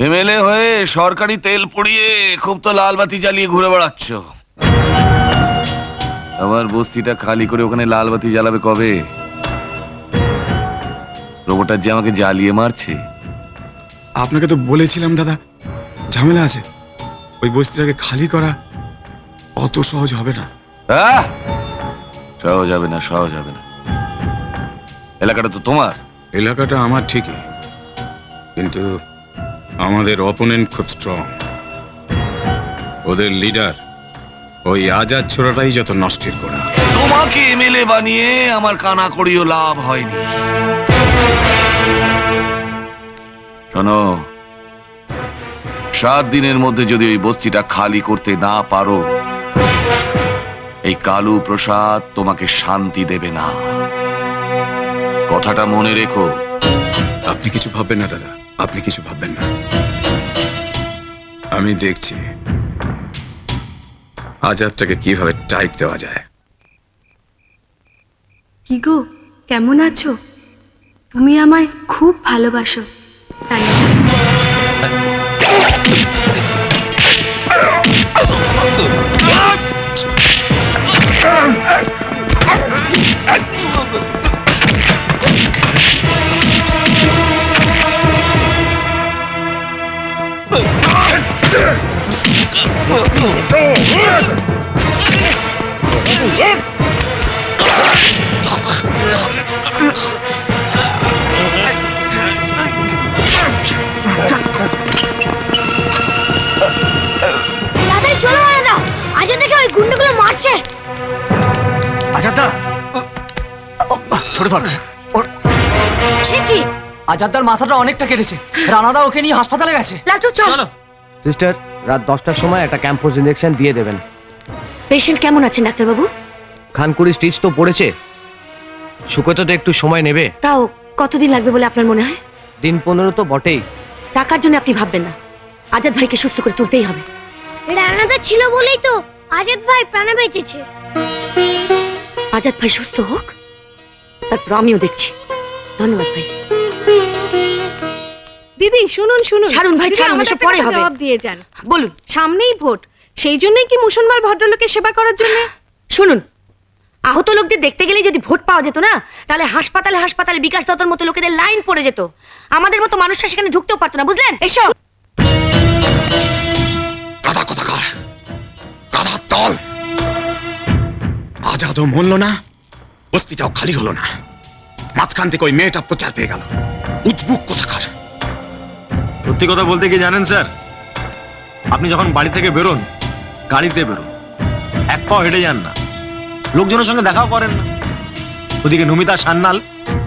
MLA হয়ে সরকারি তেল পুড়িয়ে খুব তো লাল বাতি জ্বালিয়ে ঘুরে বেড়াচ্ছ। আমার বস্তিটা খালি করে ওখানে লাল বাতি জ্বালাবে কবে? রোবটার যে আমাকে জ্বালিয়ে মারছে। আপনাকে তো বলেছিলাম দাদা। ঝামেলা আছে। ওই বস্তিটাকে খালি করা অত সহজ হবে না! সহজ হবে না সহজ হবে না। এলাকাটা তো তোমার। এলাকাটা আমার ঠিকই। কিন্তু আমাদের অপোনেন্ট খুব স্ট্রং ওদের লিডার ওই আজাদ ছোড়াটাই যত নষ্টের গোড়া। তোমাকে এমএলএ বানিয়ে আমার কানা করিও লাভ হয়নি। শোনো সাত দিনের মধ্যে যদি ওই বস্তিটা খালি করতে না পারো এই কালু প্রসাদ তোমাকে শান্তি দেবে না। কথাটা মনে রেখো। আপনি কিছু ভাববেন না দাদা। আপনি কিছু ভাববেন না। আমি দেখছি আজাদটাকে কীভাবে টাইট দেওয়া যায়। কি গো, কেমন আছো? তুমি আমায় খুব ভালোবাসো, তাই আজাদা ছোট ফল ওর সে কি? আজাদার মাথাটা অনেকটা কেটেছে। রানাদা ওকে নিয়ে হাসপাতালে গেছে। চল। সিস্টার রাত দশটার সময় একটা ক্যাম্পোজ ইঞ্জেকশন দিয়ে দেবেন। পেশেন্ট কেমন আছেন ডাক্তারবাবু? খানকুড়ি স্টিচ তো পড়েছে। শুকোতে তো একটু সময় নেবে। তাও কতদিন লাগবে বলে আপনার মনে হয়? দিন পনেরো তো বটেই। টাকার জন্য আপনি ভাববেন না। আজাদ ভাইকে সুস্থ করে তুলতেই হবে। রানাদা ছিল বলেই তো আজাদ ভাই প্রাণে বেঁচেছে। আজাদ ভাই সুস্থ হোক তারপর আমিও দেখছি। ধন্যবাদ ভাই। দিদি শুনুন শুনুন। ছাড়ুন ভাই, ছাড়ুন, আমাকে এসব পরে হবে। জবাব দিয়ে যান। বলুন। সামনেই ভোট সেই জন্যই কি মুসলমান ভদ্রলোকের সেবা করার জন্য? শুনুন আহত লোকদের দেখতে গেলে যদি ভোট পাওয়া যেত না তাহলে হাসপাতালে হাসপাতালে বিকাশ দত্তর মতো লোকেদের লাইন পড়ে যেত। আমাদের মতো মানুষরা সেখানে ঢুকতেও পারতো না বুঝলেন? এসব রাধা কথাকার? রাধা দল। আজাদও মরল না বস্তিটাও খালি হলো না। মাঝখান থেকে ওই মেয়েটা প্রচার পেয়ে গেল। উজবুক কথাকার? সত্যি কথা বলতে কি জানেন স্যার? আপনি যখন বাড়ি থেকে বেরোন গাড়িতে বেরোন এক পাও হেঁটে যান না। লোকজনের সঙ্গে দেখাও করেন না। ওদিকে নমিতা সান্যাল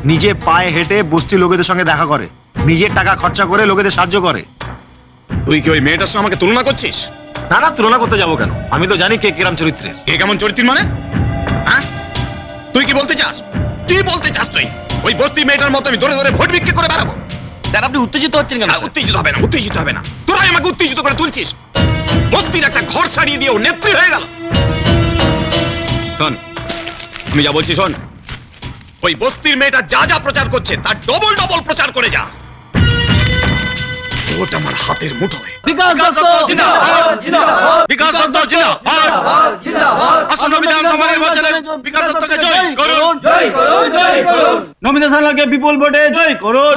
নিজে পায়ে হেঁটে বস্তি লোকেদের সঙ্গে দেখা করে নিজের টাকা খরচা করে লোকেদের সাহায্য করে। তুই কি ওই মেয়েটার সঙ্গে আমাকে তুলনা করছিস? না না তুলনা করতে যাব কেন? আমি তো জানি কে কিরাম চরিত্রের। কে কেমন চরিত্র মানে? হ্যাঁ? তুই কি বলতে চাস? তুই বলতে চাস তুই? ওই বস্তি মেয়েটার মতো আমি ধরে ধরে ভোট বিক্রি করে বেড়াবো। স্যার আপনি উত্তেজিত হচ্ছেন কেন না, উত্তেজিত হবে না উত্তেজিত হবে না। তোরাই আমাকে উত্তেজিত করে তুলছিস। বস্তির একটা ঘর সারিয়ে দিয়ে ও নেত্রী হয়ে গেল। শোন আমি যা বলছি শোন। ওই বস্তির মেয়েটা যা যা প্রচার করছে তার ডবল ডবল প্রচার করে যা। ওটা আমার হাতের মুঠোয়। বিকাশ দত্ত জিন্দাবাদ। আসন্ন বিধানসভা নির্বাচনে বিকাশ দত্তকে জয় করুন। নমিতা সান্যালকে বিপুল ভোটে জয় করুন।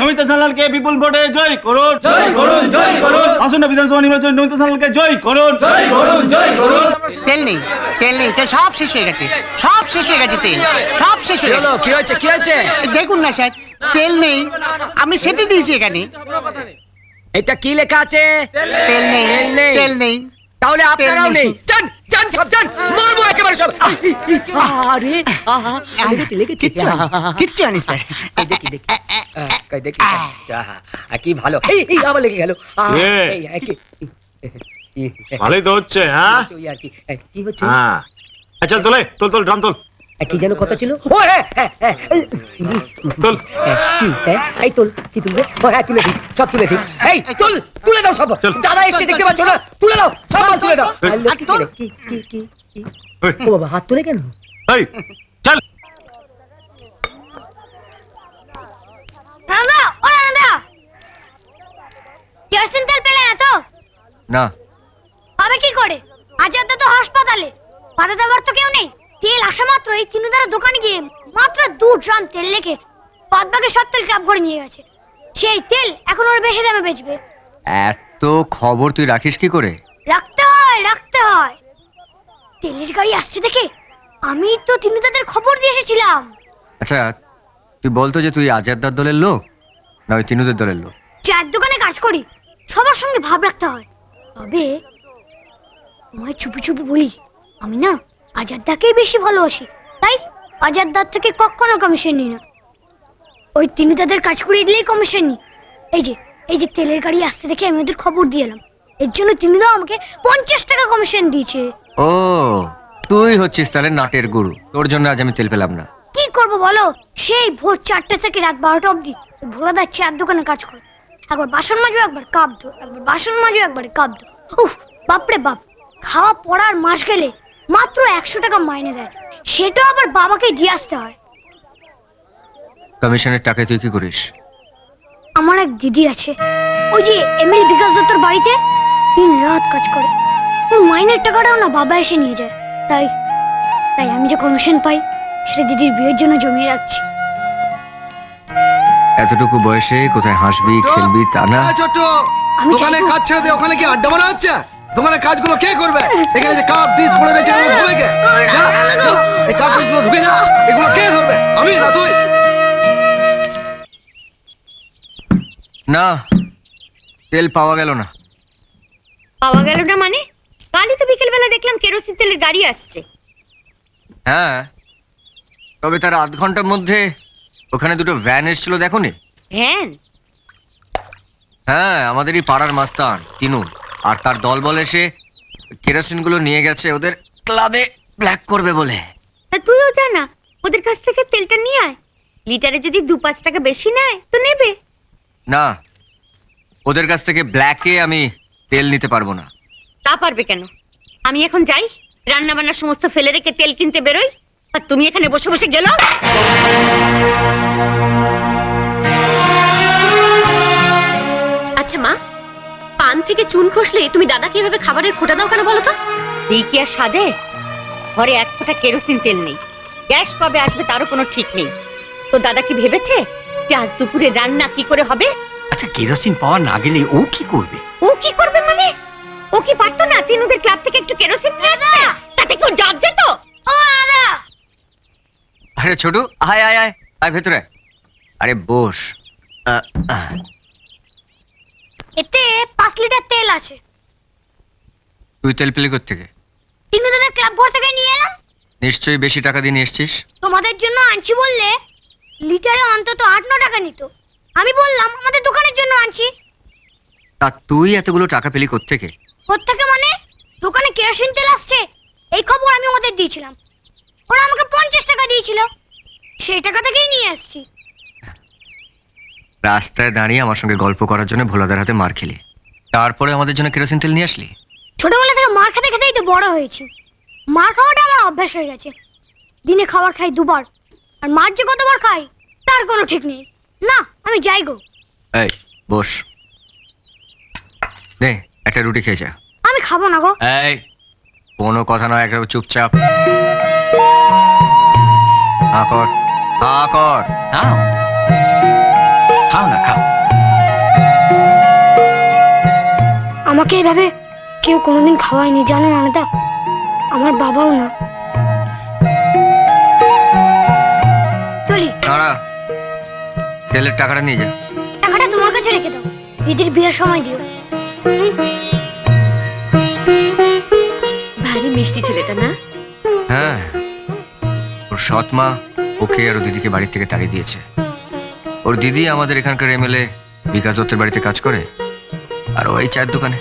নমিতা সান্যালকে বিপুল ভোটে জয় করুন। আসন্ন বিধানসভা নির্বাচন নমিতা সান্যালকে জয় করুন। তেল নেই তেল নেই তেল সব শেষ হয়ে গেছে। সব শেষ হয়ে গেছে তেল সব শেষ হয়ে গেছে। কি হয়েছে কি হয়েছে? দেখুন না স্যার। তেল নেই। আমি সেটি দিয়েছি এখানে। এটা কি লেখা আছে? তেল নেই। তেল নেই। তেল নেই। তাহলে আপনারাও নেই। যান যান সব যান মারবো একেবারে সব। আরে আহা লেগেছে লেগেছে কিচ্ছু আনি কিচ্ছু আনি স্যার। এই দেখি দেখি। কই দেখি আহা, কি ভালো। এই এই আবার লেগে গেল। ভালোই তো হচ্ছে হ্যাঁ? কি হচ্ছে? হ্যাঁ। আচ্ছা তোলে তোল তোল ড্রাম তোল। কি যেন কথা ছিল? ও হ্যাঁ হ্যাঁ হ্যাঁ। এই, তোল। কি হ্যাঁ? এই তুল কি তুলবে? ও হ্যাঁ তুলে দিই সব তুলে দিই। এই তুল তুলে দাও সব। যারা এসছে দেখতে পাচ্ছ না? তুলে দাও সব মাল তুলে দাও। কি কি কি? ও বাবা হাত তুলে কেন? এই চল। রানাদা ও রানাদা কেরোসিন তেল পেলে না তো? না। হবে কি করে? আজাদা তো হাসপাতালে। বাধা দেওয়ার তো কেউ নেই। তেল আসা মাত্র এই তিনুদারা দোকানে গিয়ে মাত্র দু ড্রাম তেল লেখে বাদ বাকি সব তেল ক্যাব করে নিয়ে গেছে। সেই তেল এখন ওর বেশি দামে বেচবে। এত খবর তুই রাখিস কি করে? রাখতে হয় রাখতে হয়। তেলের গাড়ি আসছে দেখে আমি তো তিনুদাদের খবর দিয়ে এসেছিলাম। আচ্ছা তুই বলতো যে তুই আজাদদার দলের লোক? না ওই তিনুদের দলের লোক? চায়ের দোকানে কাজ করি সবার সঙ্গে ভাব রাখতে হয়। তবে তোমায় চুপি চুপি বলি আমি না আজাদদাকেই বেশি ভালোবাসি তাই আজাদদার থেকে কখনো কমিশন নিই না। ওই তিনি তাদের কাজ করিয়ে দিলেই কমিশন নিই। এই যে এই যে তেলের গাড়ি আসতে দেখে আমি ওদের খবর দিয়ে এলাম। এর জন্য তিনুদা আমাকে পঞ্চাশ টাকা কমিশন দিয়েছে। ও তুই হচ্ছিস তাহলে নাটের গুরু। তোর জন্য আজ আমি তেল পেলাম না। কি করব বলো? সেই ভোর চারটে থেকে রাত বারোটা অবধি ভোলাদার চায়ের দোকানে কাজ করে। একবার বাসন মাজো একবার কাপ একবার বাসন মাজো একবার কাপ ধো। উফ বাপরে বাপ খাওয়া পড়ার মাস গেলে মাত্র একশো টাকা মাইনে দেয়। সেটা আবার বাবাকে দিয়ে আসতে হয়। কমিশনের টাকায় তুই কি করিস? আমার এক দিদি আছে। ওই যে এমএল বিকাশ দত্তর বাড়িতে দিন রাত কাজ করে। ওর মাইনের টাকাটাও না বাবা এসে নিয়ে যায়। তাই তাই আমি যে কমিশন পাই সেটা দিদির বিয়ের জন্য জমিয়ে রাখছি। এতটুকু বয়সে কোথায় হাসবি খেলবি তা না? আমি দোকানে চাইবো- কাজ ছেড়ে দিয়ে ওখানে কি আড্ডা মারা হচ্ছে? দোকানে কাজগুলো কে করবে? এখানে যে কাপ ডিস পড়ে রয়েছে এগুলো ধোবে কে এই কাপ ডিসগুলো ঢুকে যা এগুলো কে ধরবে? আমি না তুই। না তেল পাওয়া গেল না। পাওয়া গেল না মানে? কালই তো বিকেলবেলা দেখলাম কেরোসিন তেলের গাড়ি আসছে। হ্যাঁ তবে তার আধ ঘণ্টার মধ্যে ওখানে দুটো ভ্যান এসেছিল দেখো নি হ্যাঁ হ্যাঁ আমাদেরই পাড়ার মাস্তান তিনু আর তার দল দলবল এসে কেরোসিনগুলো নিয়ে গেছে ওদের ক্লাবে ব্ল্যাক করবে বলে। তা তুইও জানা ওদের কাছ থেকে তেলটা নিয়ে আয়। লিটারে যদি দু পাঁচ টাকা বেশি নেয় তো নেবে। না ওদের কাছ থেকে ব্ল্যাকে আমি তেল নিতে পারব না। তা পারবে কেন? আমি এখন যাই রান্না বান্নার সমস্ত ফেলে রেখে তেল কিনতে বেরোই আর তুমি এখানে বসে বসে গেল। আচ্ছা মা পান থেকে চুন খসলে তুমি দাদাকে এভাবে খাবারের খোটা দাও কেন বলো তো? এই কি আর সাজে ঘরে এক ফোঁটা কেরোসিন তেল নেই। গ্যাস কবে আসবে তারও কোনো ঠিক নেই। তো দাদা কি ভেবেছে যে আজ দুপুরে রান্না কি করে হবে? আচ্ছা কেরোসিন পাওয়া না গেলে ও কি করবে? ও কি করবে মানে? ও কি পারতো না তিনুদের ক্লাব থেকে একটু কেরোসিন নিয়ে আসতে? তাতে কেউ জাগ যেত? ও দাদা! আরে ছোটু আয় আয় আয় আয় ভেতরে। আরে বস। আহ, লিটার তেল আছে। তুই তেল পেলি থেকে তিনুদাদের ক্লাব ঘর থেকে নিয়ে এলাম। নিশ্চয়ই বেশি টাকা দিয়ে নিয়ে এসছিস? তোমাদের জন্য আনছি বললে লিটারে অন্তত আট ন টাকা নিত। আমি বললাম আমাদের দোকানের জন্য আনছি। তা তুই এতগুলো টাকা পেলি থেকে কোত্থেকে মানে? দোকানে কেরোসিন তেল আসছে এই খবর আমি ওদের দিয়েছিলাম। ওরা আমাকে পঞ্চাশ টাকা দিয়েছিল। সেই টাকা থেকেই নিয়ে আসছি। রাস্তায় দাঁড়িয়ে আমার সঙ্গে গল্প করার জন্য ভোলাদার হাতে মার খেলি। তারপরে আমাদের জন্য কেরোসিন তেল নিয়ে আসলি? ছোটবেলা থেকে মার খেতে খেতেই তো বড় হয়েছি। মার খাওয়াটা আমার অভ্যাস হয়ে গেছে। দিনে খাবার খাই দুবার আর মার যে কতবার খাই তার কোনো ঠিক নেই। না আমি যাই গো। এই বস। নে একটা রুটি খেয়ে যা। আমি খাব না গো। এই কোনো কথা নয় একটা চুপচাপ। হা কর। হা খাও খাও না খাও। আমাকে এভাবে কেউ কোনোদিন খাওয়ায়নি জানো আলাদা? আমার বাবাও না। চলি। দাঁড়া তেলের টাকাটা নিয়ে যা। টাকাটা তোমার কাছে রেখে দাও। দিদির বিয়ের সময় দিও। ভারী মিষ্টি ছেলেটা না? হ্যাঁ ওর সৎ মা ওকে আর দিদিকে বাড়ি থেকে তাড়িয়ে দিয়েছে। ওর দিদি আমাদের এখানকার এমএলএ বিকাশ দত্তের বাড়িতে কাজ করে। আর ওই চায়ের দোকানে।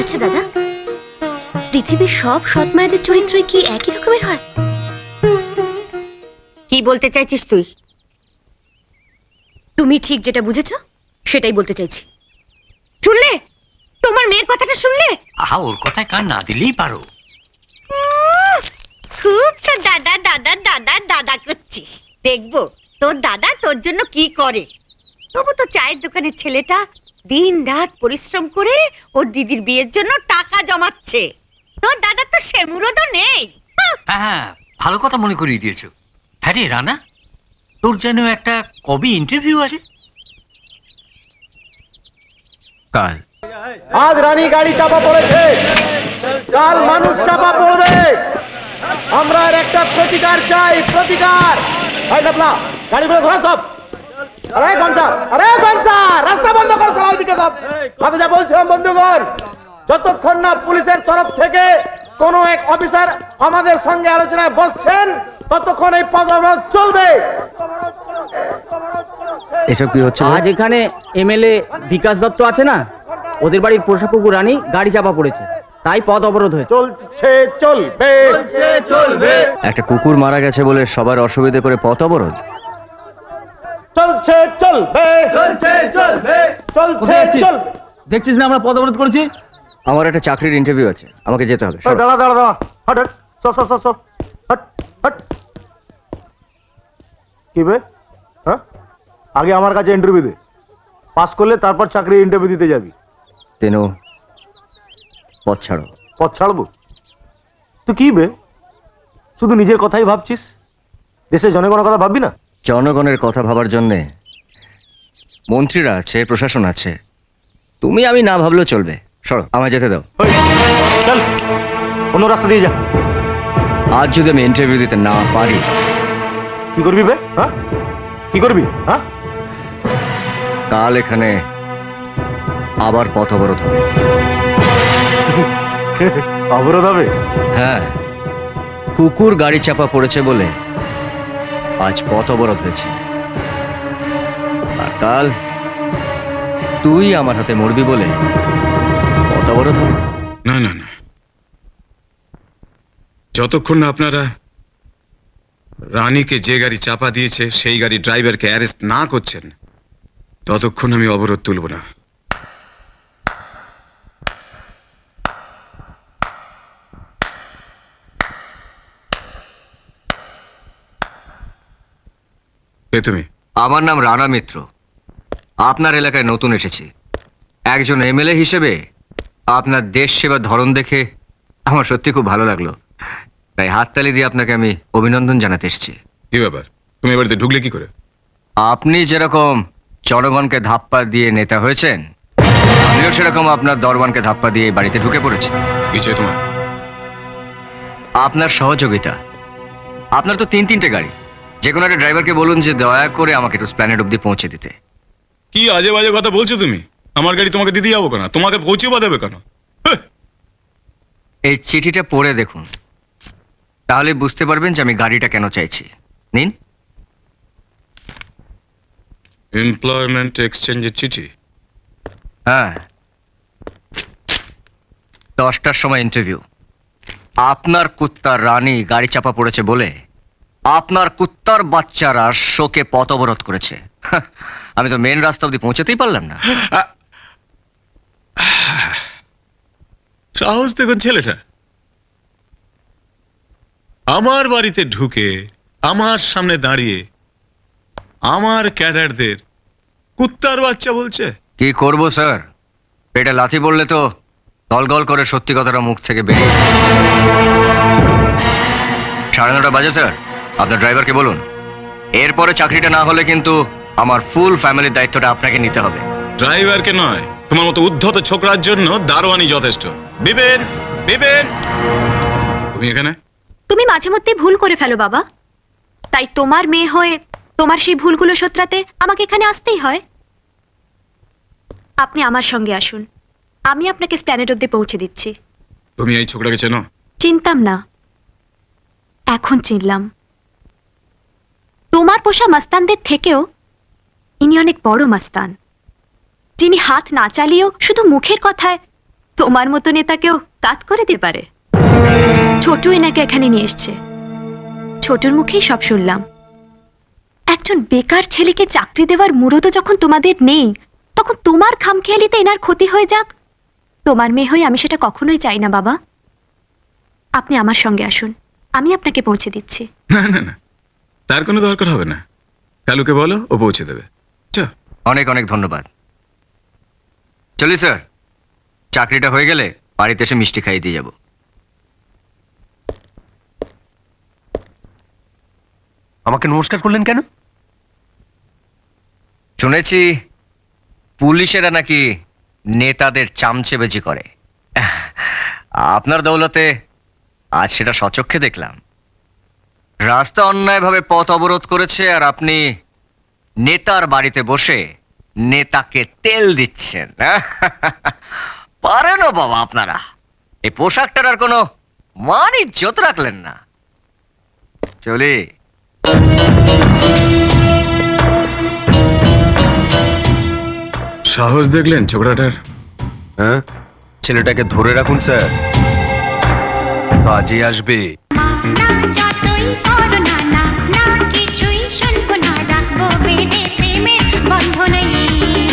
আচ্ছা দাদা। পৃথিবীর সব সৎ মায়েদের চরিত্রই কি একই রকমের হয়? কি বলতে চাইছিস তুই? তুমি ঠিক যেটা বুঝেছ সেটাই বলতে চাইছি। শুনলে? তোমার মেয়ের কথাটা শুনলে? আহা ওর কথায় কান না দিলেই পারো। খুব তো দাদা দাদা দাদা দাদা করছিস। দেখব তোর দাদা তোর জন্য কি করে? তবু তো চায়ের দোকানের ছেলেটা দিন রাত পরিশ্রম করে ওর দিদির বিয়ের জন্য টাকা জমাচ্ছে। তোর দাদার তো সে মুরদও নেই। হ্যাঁ ভালো কথা মনে করিয়ে দিয়েছ। হ্যাঁ রে রানা তোর যেন একটা কবে ইন্টারভিউ আছে। কাল। আজ রানী গাড়ি চাপা পড়েছে। কাল মানুষ চাপা পড়বে। আমরা একটা প্রতিকার চাই প্রতিকার। গাড়িগুলো ধরা সব। আরে গঞ্জা আরে গঞ্জা রাস্তা বন্ধ কর সারা ওইদিকে সব। কথা যা বলছিলাম বন্ধুগণ যতক্ষণ না পুলিশের তরফ থেকে কোন এক অফিসার আমাদের সঙ্গে আলোচনায় বসছেন ততক্ষণ এই পদ চলবে। এসব কি হচ্ছে? আজ এখানে এমএলএ বিকাশ দত্ত আছে না? ওদের বাড়ির পোষা কুকুর রানী গাড়ি চাপা পড়েছে। তাই পথ অবরোধ হয়েছে। চলছে চলবে। চলবে। একটা কুকুর মারা গেছে বলে সবার অসুবিধে করে পথ অবরোধ? চলছে চলবে। চলছে চলবে। চলছে চলবে। দেখছিস না আমরা পথ অবরোধ করেছি? আমার একটা চাকরির ইন্টারভিউ আছে আমাকে যেতে হবে দাঁড়া দাঁড়া দাঁড়া। হট হট সব সব সব সব হট হট। কি বে? হ্যাঁ? আগে আমার কাছে ইন্টারভিউ দে। পাস করলে তারপর চাকরি ইন্টারভিউ দিতে যাবি। তেনু পথ ছাড়ো। পথ ছাড়বো? তুই কি বে? শুধু নিজের কথাই ভাবছিস? দেশের জনগণের কথা ভাববি না? জনগণের কথা ভাবার জন্যে মন্ত্রীরা আছে প্রশাসন আছে। তুমি আমি না ভাবলেও চলবে। সরো আমায় যেতে দাও। চল অন্য রাস্তা দিয়ে যা। আজ যদি আমি ইন্টারভিউ দিতে না পারি। কি করবি বে? হ্যাঁ? কি করবি? হ্যাঁ? কাল এখানে আবার পথ অবরোধ হবে। অবরোধ হবে? হ্যাঁ কুকুর গাড়ি চাপা পড়েছে বলে আজ পথ অবরোধ হয়েছে। আর কাল তুই আমার হাতে মরবি বলে পথ অবরোধ না না না। যতক্ষণ না আপনারা রানীকে যে গাড়ি চাপা দিয়েছে, সেই গাড়ি ড্রাইভারকে অ্যারেস্ট না করছেন, ততক্ষণ আমি অবরোধ তুলব না। কে তুমি? আমার নাম রানা মিত্র। আপনার এলাকায় নতুন এসেছি। একজন এমএলএ হিসেবে আপনার দেশ সেবার ধরন দেখে আমার সত্যি খুব ভালো লাগল। তাই হাততালি দিয়ে আপনাকে আমি অভিনন্দন জানাতে এসেছি। কি ব্যাপার? তুমি এ বাড়িতে ঢুকলে কি করে? আপনি যেরকম জনগণকে ধাপ্পা দিয়ে নেতা হয়েছেন আমিও সেরকম আপনার দরবানকে ধাপ্পা দিয়ে বাড়িতে ঢুকে পড়েছি। কি চাই তোমার। আপনার সহযোগিতা। আপনার তো তিন তিনটে গাড়ি। যে কোনো একটা ড্রাইভারকে বলুন যে দয়া করে আমাকে একটু প্ল্যানেট অব্দি পৌঁছে দিতে। কি আজে বাজে কথা বলছো তুমি? আমার গাড়ি তোমাকে দিতে যাব কেন? তোমাকে পৌঁছে বা দেবে কেন? এই চিঠিটা পড়ে দেখুন। তাহলে বুঝতে পারবেন যে আমি গাড়িটা কেন চাইছি। নিন। এমপ্লয়মেন্ট এক্সচেঞ্জের চিঠি। হ্যাঁ। দশটার সময় ইন্টারভিউ আপনার কুত্তার রানী গাড়ি চাপা পড়েছে বলে আপনার কুত্তার বাচ্চারা শোকে পথ অবরোধ করেছে। আমি তো মেন রাস্তা অব্দি পৌঁছাতেই পারলাম না। সাহস দেখুন ছেলেটা। আমার বাড়িতে ঢুকে আমার সামনে দাঁড়িয়ে আমার ক্যাডারদের কুত্তার বাচ্চা বলছে। কি করব স্যার? পেটে লাথি বললে তো গল করে সত্যি কথাটা মুখ থেকে বেরিয়ে সাড়ে নটা বাজে স্যার। আপনার ড্রাইভারকে বলুন। এরপরে চাকরিটা না হলে কিন্তু আমার ফুল ফ্যামিলির দায়িত্বটা আপনাকে নিতে হবে। ড্রাইভারকে নয় তোমার মতো উদ্ধত ছোকরার জন্য দারোয়ানি যথেষ্ট। বিবেন বিবেন তুমি এখানে? তুমি মাঝে মধ্যে ভুল করে ফেলো বাবা। তাই তোমার মেয়ে হয়ে তোমার সেই ভুলগুলো শোধরাতে আমাকে এখানে আসতেই হয়। আপনি আমার সঙ্গে আসুন। আমি আপনাকে স্প্ল্যানেট অব্দি পৌঁছে দিচ্ছি। তুমি এই ছোকরাকে চেনো? চিনতাম না। এখন চিনলাম। তোমার পোষা মাস্তানদের থেকেও ইনি অনেক বড় মাস্তান। যিনি হাত না চালিয়েও শুধু মুখের কথায় তোমার মতো নেতাকেও কাত করে দিতে পারে। ছোটু এনাকে এখানে নিয়ে এসছে। ছোটুর মুখেই সব শুনলাম। একজন বেকার ছেলেকে চাকরি দেওয়ার মুরত যখন তোমাদের নেই, তখন তোমার খামখেয়ালিতে এনার ক্ষতি হয়ে যাক? তোমার মেয়ে হয়ে আমি সেটা কখনোই চাই না, বাবা। আপনি আমার সঙ্গে আসুন। আমি আপনাকে পৌঁছে দিচ্ছি। না না না। তার কোনো দরকার হবে না। কালুকে বলো, ও পৌঁছে দেবে। অনেক অনেক ধন্যবাদ। চলি, স্যার। চাকরিটা হয়ে গেলে বাড়িতে এসে মিষ্টি খাইয়ে দিয়ে যাব। আমাকে নমস্কার করলেন কেন? শুনেছি পুলিশেরা নাকি নেতাদের চামচেবেজি করে। আপনার দৌলতে আজ সেটা সচক্ষে দেখলাম। রাস্তা অন্যায়ভাবে পথ অবরোধ করেছে আর আপনি নেতার বাড়িতে বসে নেতাকে তেল দিচ্ছেন। পারেন বাবা আপনারা। এই পোশাকটার আর কোনো মান ইজ্জত রাখলেন না। চলি। সাহস দেখলেন ছোকরাটার? হ্যাঁ? ছেলেটাকে ধরে রাখুন স্যার। কাজে আসবে।